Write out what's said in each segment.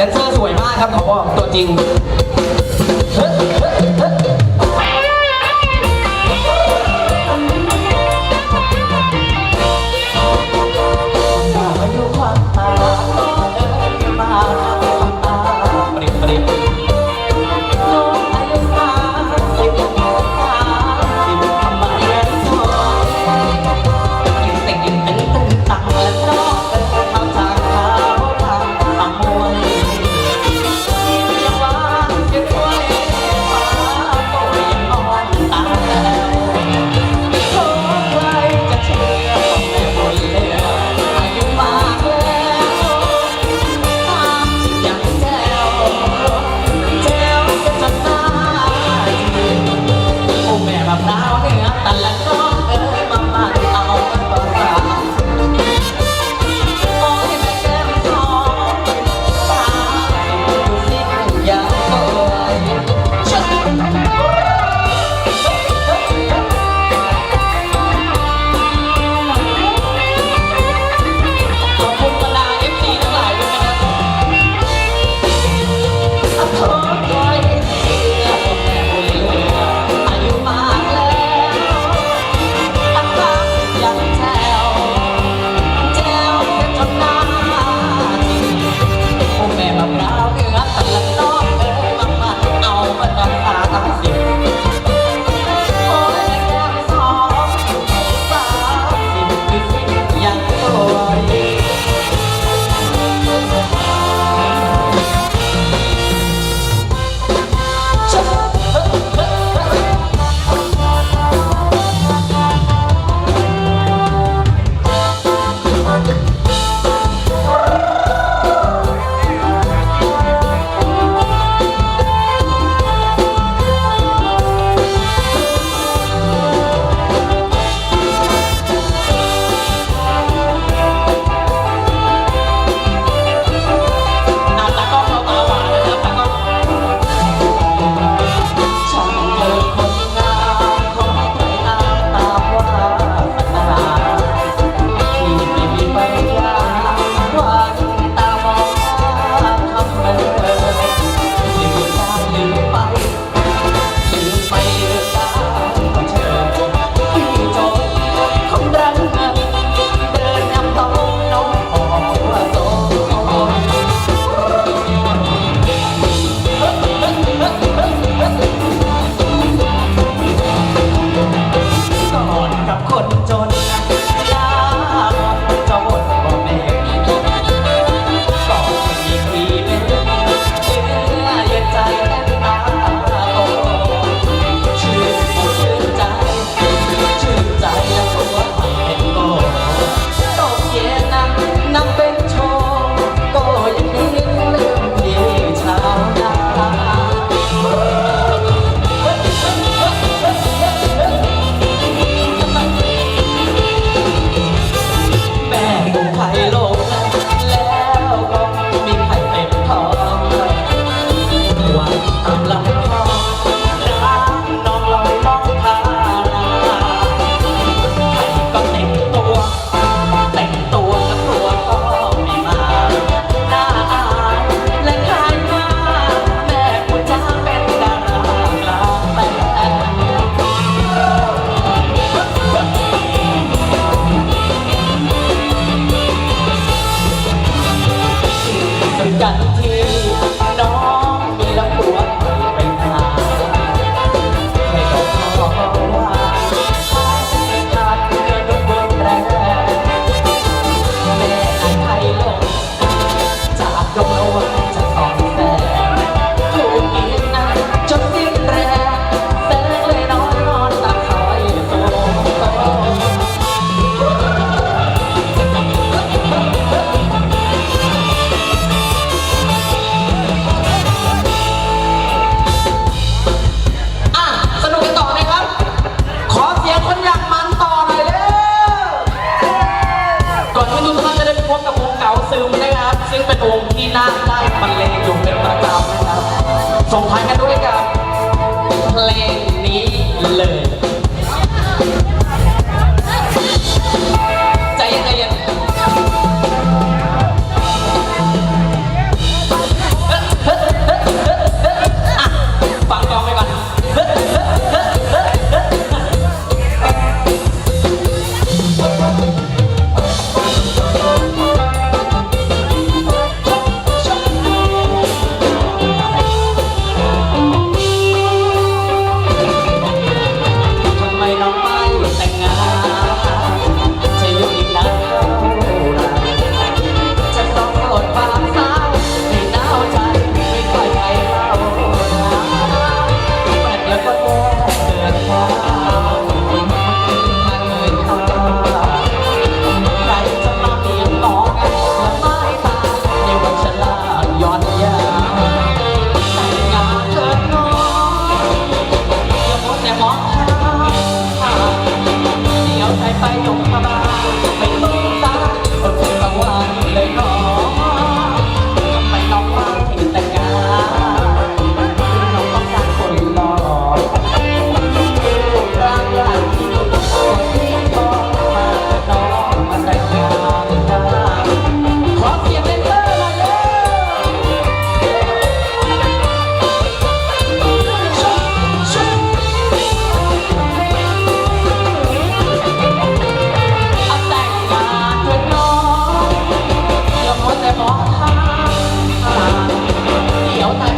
แดนเซอร์สวยมากครับเขาบอกตัวจริง ซึ่งเป็นวงที่น่าได้บรรเลงอยู่เป็นประจำนะครับ ส่งท้ายกันด้วยกับเพลงนี้เลย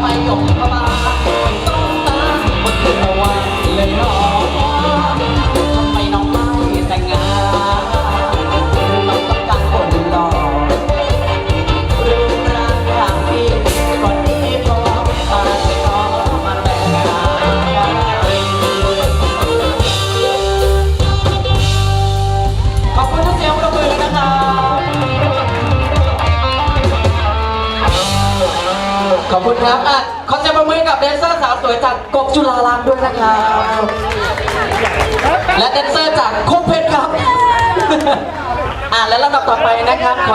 欢迎勇哥吗 ขอบคุณครับอะขอเสียงปรบมือกับแดนเซอร์สาวสวยจากกบจุฬาลังด้วยนะครับ และแดนเซอร์จากคุกเพชรครับ อะและลำดับต่อไปนะครับขอ